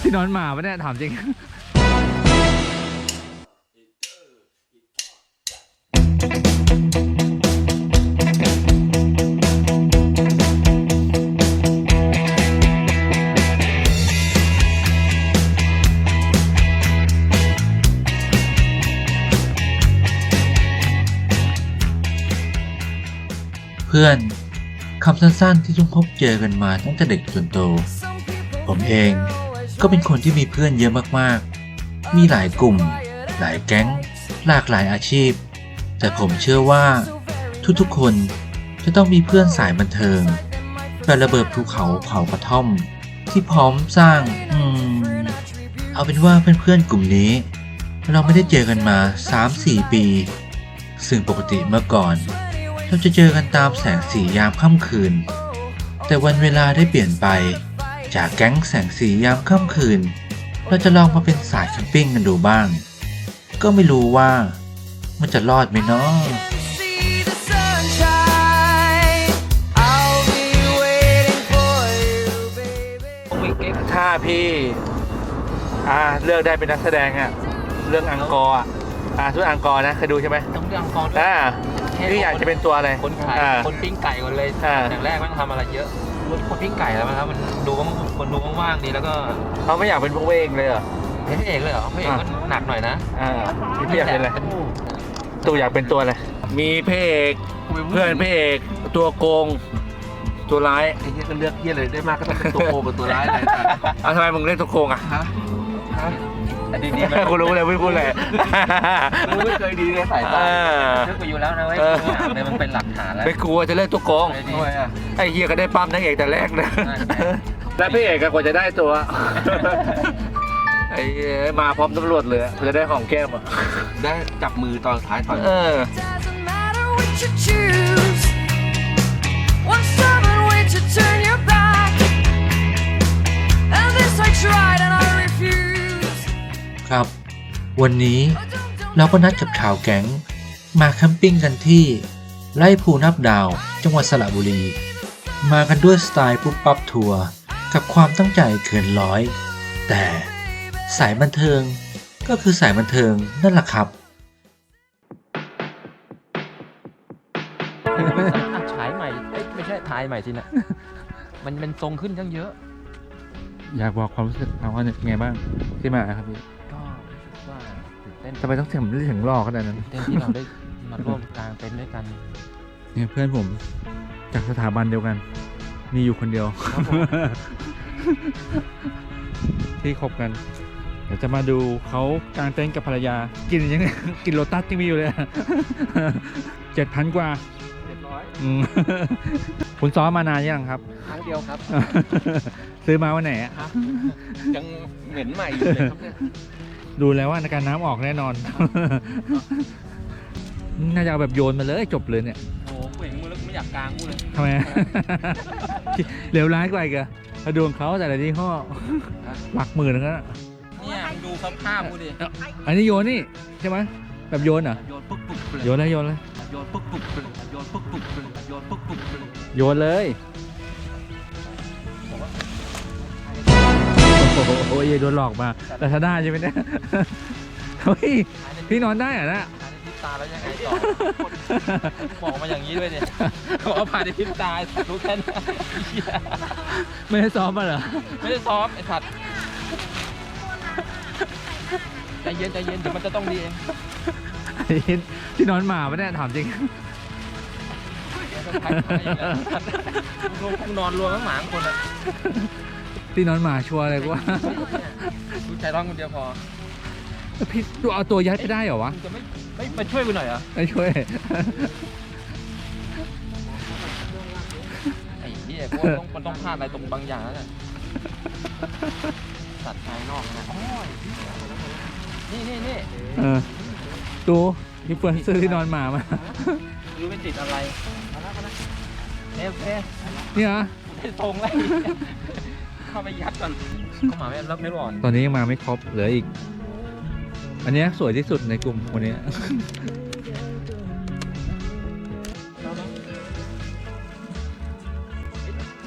ที่นอนหมาปะเนี่ยถามจริงเพื่อนคำสั้นๆที่ต้องพบเจอกันมาตั้งแต่เด็กจนโต ผมเอง ก็เป็นคนที่มีเพื่อนเยอะมากๆ มีหลายกลุ่ม หลายแก๊ง หลากหลายอาชีพ แต่ผมเชื่อว่า ทุกๆ คนจะต้องมีเพื่อนสายบันเทิงแบบระเบิดภูเขาเผากระท่อม ที่พร้อมสร้าง อืม เอาเป็นว่าเพื่อนๆกลุ่มนี้ เราไม่ได้เจอกันมา 3-4 ปี ซึ่งปกติเมื่อก่อน เราจะเจอกันตามแสงสียามค่ำคืน แต่วันเวลาได้เปลี่ยนไป จากแก๊งแสงสียามค่ำคืน เราจะลองมาเป็นสายแคมปิ้งกันดูบ้าง ก็ไม่รู้ว่ามันจะรอดไหมเนาะ See the sunshine. I'll be waiting for you, baby. ถ้าพี่อ่าเลือกได้เป็นนักแสดงอะเรื่องอังกอร์อะอ่าชุดอังกอร์นะเคยดูใช่ไหมต้องเรื่องกองด้วยอ่าพี่อยากจะเป็นตัวอะไรคนขายอ่าคนปิ้งไก่ก่อนเลยอ่าอย่างแรกไม่ต้องทำอะไรเยอะ คนปิ้งไก่แล้วนะครับ มันดูว่าคนดูว่างๆดีแล้วก็เขาไม่อยากเป็นพวกเวงเลยเหรอพระเอกเลยเหรอพระเอกก็หนักหน่อยนะอ่าพี่อยากเป็นอะไรตัวอยากเป็นตัวอะไรมีพระเอกเพื่อนพระเอกตัวโกง ตัวร้ายไอ้เหี้ยก็เลือกเหี้ยเลยได้มากก็ต้องเป็นตัวโกงกับตัวร้ายเลยเอาทำไมมึงเล่นตัวโกงอะฮะฮะ ดีดีมันกูรู้เลยไม่พูดเลยมึงไม่เคยดีในสายตาอ่าเชื่อกูอยู่แล้วนะเว้ยเออ กูอ่านเลยมันเป็นหลักฐานแล้วไม่กลัวจะเล่นตัวโกงไม่ดีทำไมอะไอ้เฮียก็ได้ปั๊มนางเอกแต่แรกนะนั่นไงแล้วพี่เอกก็กว่าจะได้ตัว ไอ้เอ้ยมาพร้อมตำรวจเลยอะจะได้ของแก้มอะได้จับมือตอนท้ายตอน เออ Doesn't matter which you choose. One summer winter turn your back. And this I tried and I refuse. ครับ วันนี้ Oh, don't, don't เราก็นัดกับชาวแก๊ง มาแคมปิ้งกันที่ไร่ภูนับดาว จังหวัดสระบุรี มากันด้วยสไตล์ปุ๊บปั๊บทัวร์กับความตั้งใจเกินร้อย แต่สายบันเทิงก็คือสายบันเทิงนั่นแหละครับอะฉายใหม่เอ้ยไม่ใช่ถ่ายใหม่สินะมันเป็นทรงขึ้นทั้งเยอะ อยากบอกความรู้สึกเขาว่าไงบ้างที่มาครับพี่ก็รู้สึกว่าตื่น เต้นทำไมต้องถึงถึงรอขนาดนั้นตื่นเต้นที่เราได้มาร่วมกลางเต็นท์ด้วยกันเนี่ยเพื่อนผมจากสถาบันเดียวกัน มีอยู่คนเดียว ครับผมที่คบกัน เดี๋ยวจะมาดูเขากางเต็นท์กับภรรยา กินยังไง กินโลตัสยังมีอยู่เลยเจ็ดพันกว่าเรียบร้อยอืมคุณซ้อมมานานยังครับ ครั้งเดียวครับ ซื้อมาวันไหนอะ ยังเหม็นใหม่อยู่เลยครับเนี่ย ดูแล้วว่าในการน้ำออกแน่นอน น่าจะเอาแบบโยนมาเลยจบเลยเนี่ยโอ้โหกูเห็นมือแล้วกูไม่อยากกลางกูเลยทำไม เหลวร้ายกว่าอีกอะถ้าดวงเขาแต่ละยี่ห้อหลักหมื่นทั้งนั้นอะเนี่ยมึงดูสภาพกูดิอันนี้โยนนี่ใช่ไหมแบบโยนเหรอโยนปุ๊บปุ๊บเลยโยนเลยโยนเลยโยนปุ๊บปุ๊บเลยโยนปุ๊บปุ๊บเลยโยนปุ๊บปุ๊บเลยโยนเลย โอ้โหโอ้ยโดนหลอกมา แต่ถ้าได้ใช่ไหมเนี่ยเฮ้ยพี่นอนได้เหรอนะภายในพริบตาแล้วยังไงต่อบอกมาอย่างนี้ด้วยเนี่ยบอกว่าภายในพริบตารู้แค่นี้เหี้ยไม่ได้ซ้อมมาเหรอไม่ได้ซ้อมไอ้สัตว์ใจเย็นใจเย็นเดี๋ยวมันจะต้องดีเองที่นอนหมาปะเนี่ยถามจริง เดี๋ยวจะพักให้อีกแล้วมึงคงนอนรวมทั้งหมาทั้งคนอะ ที่นอนหมาชัวร์เลยกูว่าดูใจร้อนคนเดียวพอพี่ดูเอาตัวยัดไปได้เหรอวะมึงจะไม่ไม่มาช่วยกูหน่อยเหรอไม่ช่วย ไอ้เหี้ยกูว่าต้องมันต้องพลาดอะไรตรงบางอย่างแล้วแหละสัตว์ภายนอกนะนี่นี่นี่เออดูพี่เฟิร์นซื้อที่นอนหมามา รู้ไม่ติดอะไรเอ๊ะเอ๊ะนี่เหรอไม่ตรงเลย เข้าไปยัดก่อนเข้ามาไม่รับไม่รอดตอนนี้ยังมาไม่ครบเหลืออีก อันเนี้ยสวยที่สุดในกลุ่มคนนี้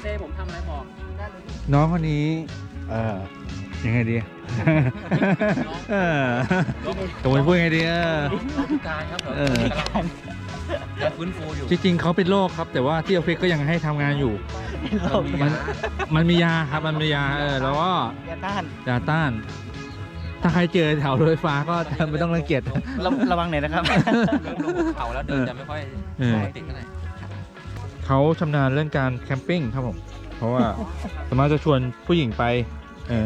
เต้ผมทำอะไรบอกน้องคนนี้ เออจยังไงดีเออตะวันพูดยังไงดีเออน้องพิการครับเออกำลังจะฟื้นฟูอยู่จริงๆเขาเป็นโรคครับ แต่ว่าที่ออฟฟิศก็ยังให้ทำงานอยู่ มันมันมียาครับมันมียาเออแล้วก็ยาต้านยาต้าน ถ้าใครเจอแถวรถไฟฟ้าก็ไม่ต้องรังเกียจระระวังหน่อยนะครับเริ่มลงภูเขาแล้วเดินจะไม่ค่อยเออปกติเท่าไหร่เขาชำนาญเรื่องการแคมปิ้งครับผม เพราะว่าสามารถจะชวนผู้หญิงไปเออ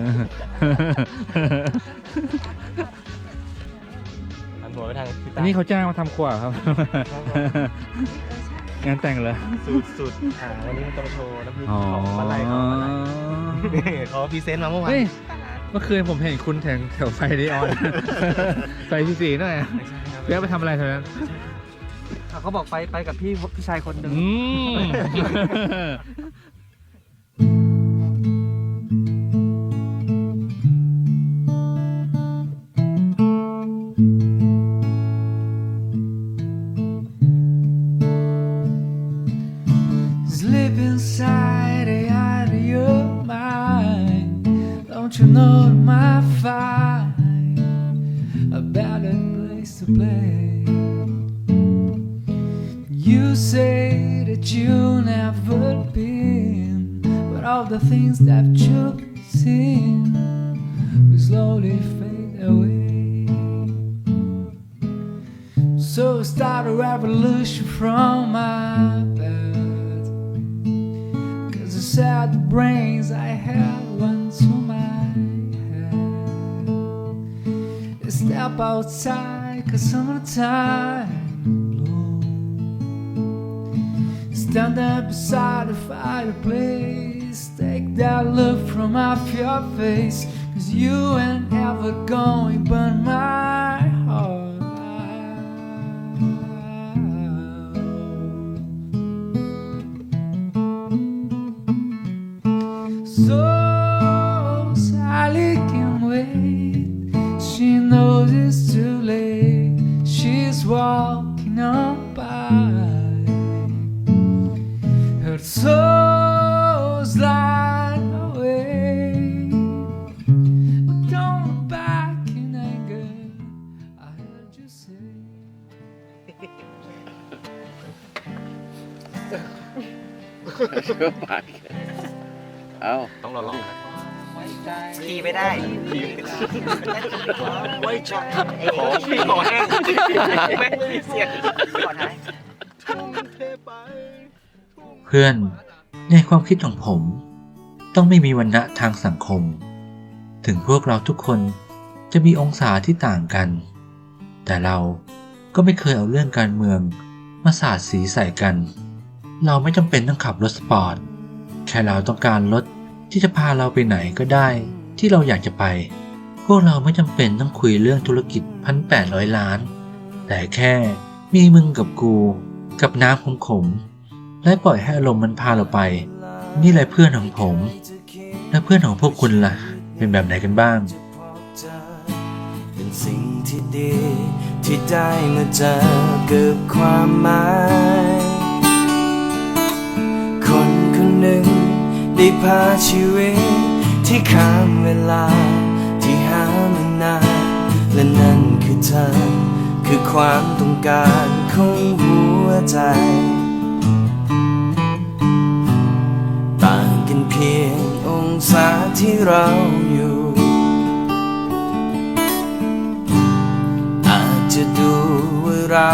หันหัวไปทางทิศอันนี้เขาจ้างมาทำครัวเหรอครับ งานแต่งเหรอ สุดสุดอ่าวันนี้มันจะมาโชว์น้ำพริกอ๋อของปลาไหลของปลาไหลนี่เขาพรีเซนต์มาเมื่อวานเฮ้ยเมื่อคืนผมเห็นคุณแถงแถวไฟดีออน ไฟสีสีหน่อยเรียกไปทำอะไรแถวนั้นเขาบอกไปไปกับพี่พี่ชายคนหนึ่ง You say that you never been, but all the things that you've seen will slowly fade away. So start a revolution from my bed. Cause the sad brains I had went to my head. Step outside, cause summertime Stand up beside the fireplace. Take that look from off your face. Cause you ain't ever going to burn my heart. So เอ้าต้องรอลองนะขี่ไม่ได้ไว้ช็อตขอพี่ขอแห้งไม่มีเสียงก่อนหเพื่อน ในความคิดของผม ต้องไม่มีวันณะทางสังคม ถึงพวกเราทุกคนจะมีองศาที่ต่างกัน แต่เราก็ไม่เคยเอาเรื่องการเมืองมาสาดสีใส่กัน เราไม่จำเป็นต้องขับรถสปอร์ต แค่เราต้องการรถที่จะพาเราไปไหนก็ได้ ที่เราอยากจะไป พวกเราไม่จำเป็นต้องคุยเรื่องธุรกิจพันแปดร้อยล้าน แต่แค่มีมึงกับกู กับน้ำของขมและปล่อยให้อารมณ์มันพาเราไป นี่แหละเพื่อนของผม และเพื่อนของพวกคุณล่ะ เป็นแบบไหนกันบ้าง เป็นสิ่งที่ดีที่ได้มาเจอกับความหมาย หนึ่ง ได้พาชีวิต ที่ข้ามเวลา ที่หามานาน และนั่นคือเธอ คือความต้องการของหัวใจ ต่างกันเพียงองศาที่เราอยู่ อาจจะดูว่าเรา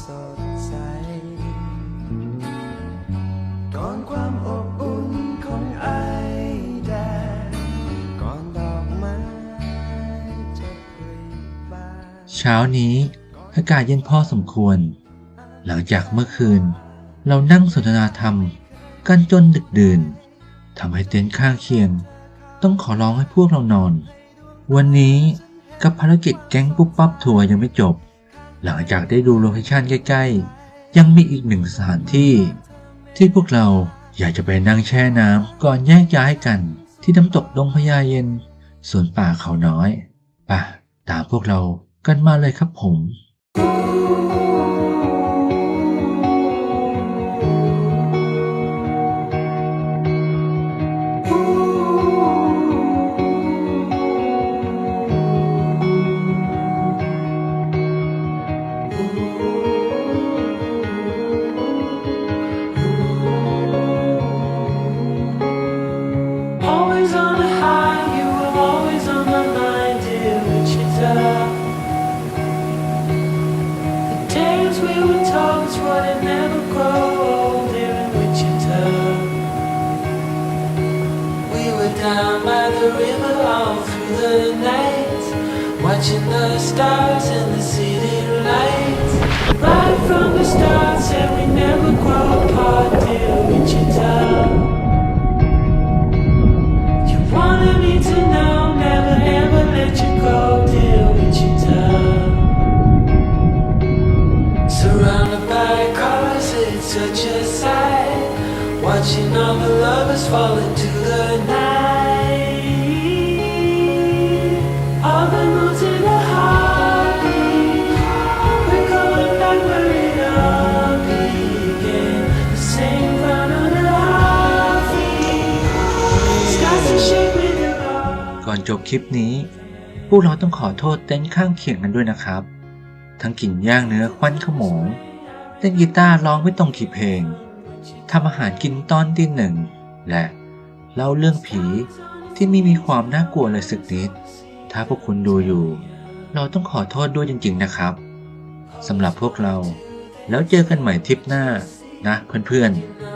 สดใส ก่อนความอบอุ่นของไอแดดก่อนดอกไม้จะปลิบานเช้านี้อากาศเย็นพอสมควร หลังจากเมื่อคืน เรานั่งสนทนาธรรมกันจนดึกดื่นทำให้เต็นท์ข้างเคียง ต้องขอร้องให้พวกเรานอน วันนี้กับภารกิจแก๊งปุ๊บปั๊บทัวร์ยังไม่จบ หลังจากได้ดูโลเคชั่นใกล้ๆ ยังมีอีกหนึ่งสถานที่ ที่พวกเราอยากจะไปนั่งแช่น้ำก่อนแยกย้ายกัน ที่น้ำตกดงพญาเย็นสวนป่าเขาน้อยป่ะตามพวกเรากันมาเลยครับผม thank you we were told never old here in Wichita. We were down by the river all through the night, watching the stars and the city lights. Right from the start, said we never grow apart, dear Wichita. ก่อนจบคลิปนี้ พวกเราต้องขอโทษเต็นท์ข้างเคียงกันด้วยนะครับ ทั้งกลิ่นย่างเนื้อควันขโมงเล่นกีตาร์ร้องไม่ตรงขีดเพลงทำอาหารกินตอนที่หนึ่งและเล่าเรื่องผีที่ไม่มีความน่ากลัวเลยสักนิด ถ้าพวกคุณดูอยู่ เราต้องขอโทษด้วยจริง ๆนะครับสำหรับพวกเรา แล้วเจอกันใหม่ทริปหน้านะเพื่อนๆ